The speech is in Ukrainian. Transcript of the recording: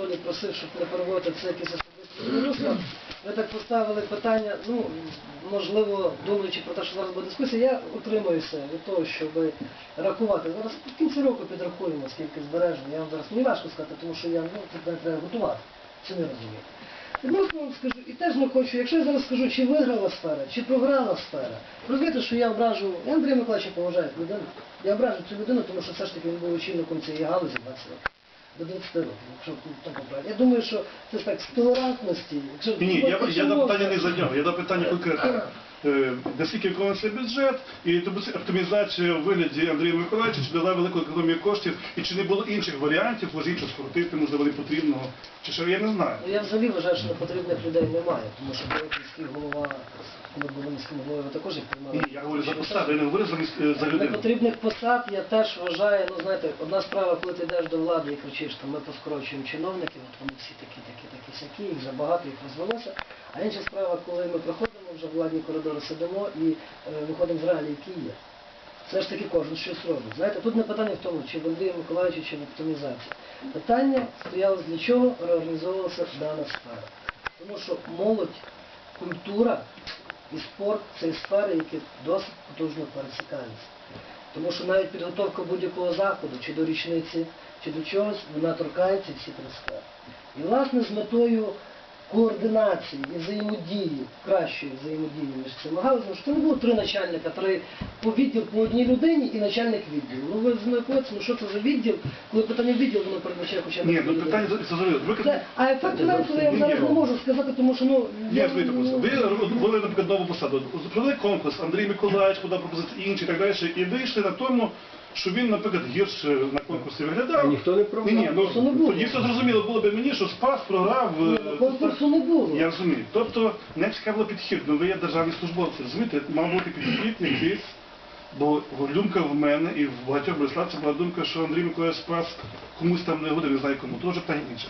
Анатолій просив, щоб не переводити це якесь особисте русло. Ви так поставили питання, ну, можливо, думаючи про те, що зараз буде дискусія, я утримуюся від того, щоб рахувати. Зараз в кінці року підрахуємо, скільки збережено. Я вам зараз мені важко сказати, тому що я ну, треба готувати. Це не розумію. Відносно вам скажу, і теж не хочу, якщо я зараз скажу, чи виграла сфера, чи програла сфера, розумієте, що я ображу, я Андрія Миколаївича поважаю людину. Я ображу цю людину, тому що все ж таки він був очільником цієї галузі 20 років. До 20 років, якщо так поправити. Я думаю, що це ж так з толерантності. Якщо Ні, я, я до питання не за нього, я до питання конкретно. Е, Наскільки виконується бюджет, і оптимізація в вигляді Андрія Миколаївича, чи дала велику економію коштів, і чи не було інших варіантів, може іншого скоротити, можливо, не потрібного, чи що, я не знаю. Ну, я взагалі вважаю, що непотрібних людей немає, тому що коли голова, коли були міським головою, також їх приймали. Ні, я говорю за посаду, я не говорю за, міс- за людину. Непотрібних посад я теж вважаю, ну знаєте, одна справа, коли ти йдеш до влади і кричиш, що ми поскорочуємо чиновників, от вони всі такі, такі, такі, сякі, їх забагато, їх розвелося. А інша справа, коли ми приходимо вже в владні коридори, сидимо і е, виходимо з реалій, які є. Все ж таки кожен щось робить. Знаєте, тут не питання в тому, чи в Андрія Миколаївича, чи в оптимізації. Питання стояло для чого реорганізовувалася дана сфера. Тому що молодь, культура і спорт це сфери, які досить потужно пересікаються. Тому що навіть підготовка будь-якого заходу, чи до річниці, чи до чогось, вона торкається всі три сфери. І власне з метою координації і взаємодії, кращої взаємодії між цими галузями, що не було три начальника, три по відділ по одній людині і начальник відділу. Ну ви знаєте, ну що це за відділ, коли питання відділу, воно передбачає хоча б Ні, ну людину. питання за- це зрозуміло. Ви Це, а ефект фінансовий я зараз не можу сказати, тому що ну Ні, просто. Ви ввели, наприклад, нову посаду. Провели конкурс, Андрій Миколаївич подав пропозиції інші і так далі, і вийшли на тому, що він, наприклад, гірше на конкурсі виглядав. Ніхто не програв. Ні, ні, ну, Це не було. тоді все зрозуміло було б мені, що спас, програв. Е, ну, конкурсу не було. Я розумію. Тобто, не цікавило підхід, ну ви є державні службовці, розумієте, мав бути підхід якийсь, бо думка в мене і в багатьох Борислав, це була думка, що Андрій Миколаївич спас комусь там не годин, не знаю кому, то вже питання інше.